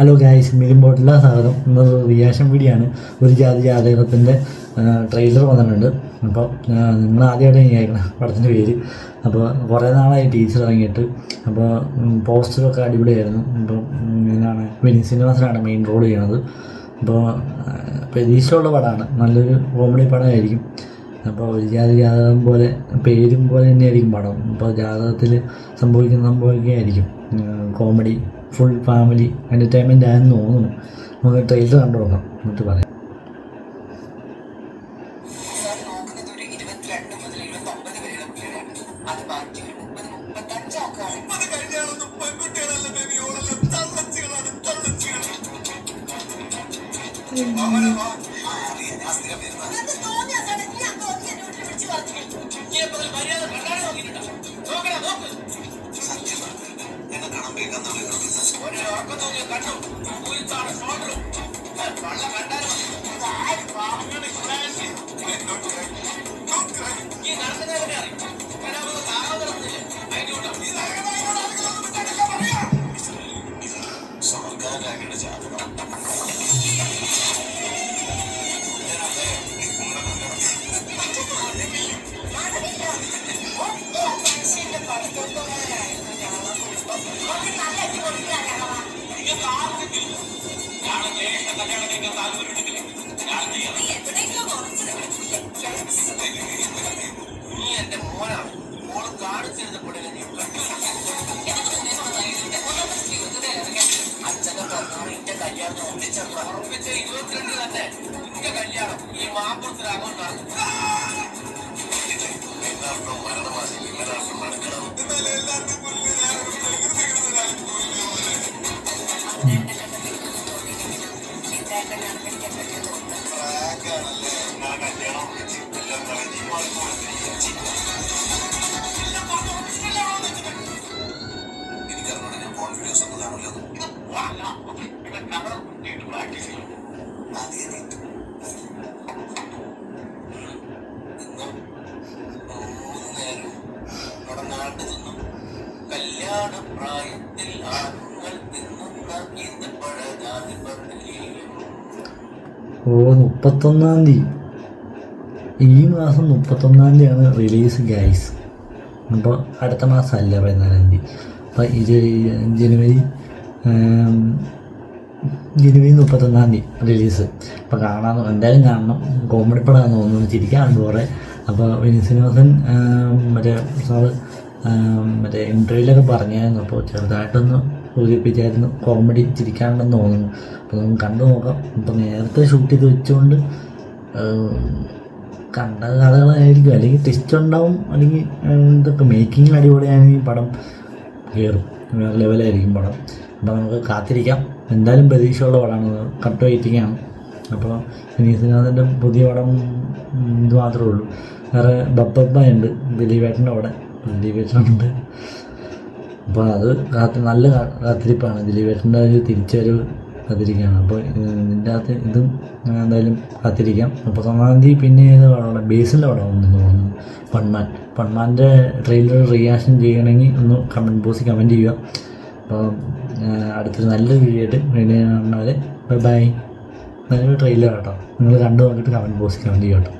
Hello guys Milind സാധനം. Reaction reaction video ആണ് ഒരു ജാതി ജാതകത്തിന്റെ ട്രെയിലർ വന്നിട്ടുണ്ട്. അപ്പോൾ നിങ്ങൾ ആദ്യമായിട്ട് കേൾക്കണം പടത്തിന്റെ പേര്. അപ്പോൾ കുറേ നാളായി ടീച്ചർ ഇറങ്ങിയിട്ട്. അപ്പോൾ പോസ്റ്ററൊക്കെ അടിപൊളിയായിരുന്നു. അപ്പോൾ ഇതിനാണ് വിനീത് ശ്രീനിവാസനാണ് മെയിൻ റോൾ ചെയ്യണത്. അപ്പോൾ പ്രതീക്ഷയുള്ള പടമാണ്. നല്ലൊരു കോമഡി പടമായിരിക്കും. അപ്പോൾ ഒരു ജാതി ജാതകം പോലെ പേരും പോലെ തന്നെയായിരിക്കും പടം. അപ്പോൾ ജാതകത്തിൽ സംഭവിക്കുന്ന സംഭവിക്കുകയായിരിക്കും കോമഡി ഫുൾ ഫാമിലി എന്റർടൈൻമെന്റ് ആയെന്ന് തോന്നുന്നു. നമുക്ക് ട്രെയിലർ കണ്ടു നോക്കാം. എന്നിട്ട് പറയാം. മുതൽ కళ్ళు എല്ലാവർക്കും മരണമാസി എല്ലാവർക്കും നടക്കണം എന്നാലും എല്ലാവർക്കും നാട്ടിൽ കല്യാണ പ്രായത്തിൽ ആണുങ്ങൾ തിന്നുന്ന ഓ മുപ്പത്തൊന്നാം തീയതി. ഈ മാസം മുപ്പത്തൊന്നാം തീയതിയാണ് റിലീസ് ഗൈസ് അപ്പോൾ അടുത്ത മാസം അല്ല പതിനാലാം തീയതി. അപ്പോൾ ഇത് ജനുവരി ജനുവരി മുപ്പത്തൊന്നാം തീയതി റിലീസ് അപ്പോൾ കാണാൻ എന്തായാലും കാണണം. കോമഡി പടമാണെന്ന് തോന്നുന്നു. ചിരിക്കാറുണ്ട് കുറേ. അപ്പോൾ വിനീത് ശ്രീനിവാസൻ മറ്റേ സാറ് മറ്റേ ഇന്റർവ്യൂലൊക്കെ പറഞ്ഞായിരുന്നു. അപ്പോൾ ചെറുതായിട്ടൊന്ന് സൂചിപ്പിച്ചായിരുന്നു. കോമഡി ചിരിക്കാനുണ്ടെന്ന് തോന്നുന്നു. അപ്പോൾ നമുക്ക് കണ്ടു നോക്കാം. ഇപ്പോൾ നേരത്തെ ഷൂട്ട് ചെയ്ത് വെച്ചുകൊണ്ട് കണ്ട കഥകളായിരിക്കും. അല്ലെങ്കിൽ ടെസ്റ്റ് ഉണ്ടാവും. അല്ലെങ്കിൽ ഇതൊക്കെ മേക്കിംഗ് അടിപൊളിയാണെങ്കിൽ പടം കയറും വേറെ ലെവലായിരിക്കും പടം. അപ്പോൾ നമുക്ക് കാത്തിരിക്കാം. എന്തായാലും പ്രതീക്ഷയുള്ള പടമാണ് കട്ട് വെയിറ്റിംഗാണ് അപ്പോൾ വിനീത് പുതിയ പടം ഇത് മാത്രമേ ഉള്ളൂ. വേറെ ബപ്പ ഉണ്ട്. ദിലീപേട്ടന്റെ അവിടെ. ദിലീപേട്ടനുണ്ട്. അപ്പോൾ അത് കാത്ത് നല്ല കാത്തിരിപ്പാണ് ദിലീപേട്ടന്റെ ഒരു തിരിച്ചൊരു കാത്തിരിക്കുകയാണ്. അപ്പോൾ ഇതിന്റെ അകത്ത് ഇതും എന്തായാലും കാത്തിരിക്കാം. മുപ്പത്തൊന്നാം തീയതി പിന്നെ ഏത് പടമാണ്? ബേസിന്റെ പടം ഉണ്ടെന്ന് തോന്നുന്നു. പൺമാൻ പൺമാന്റെ ട്രെയിലർ റിയാക്ഷൻ ചെയ്യണമെങ്കിൽ ഒന്ന് കമന്റ് ബോക്സിൽ കമന്റ് ചെയ്യുക. അപ്പോൾ അടുത്തൊരു നല്ലൊരു വീഡിയോ ആയിട്ട് വീണ്ടും ബൈ ബൈ. നല്ലൊരു ട്രെയിലർ കേട്ടോ. നിങ്ങൾ കണ്ടു നോക്കിയിട്ട് കമന്റ് ബോക്സിൽ കമന്റ് ചെയ്യാം കേട്ടോ.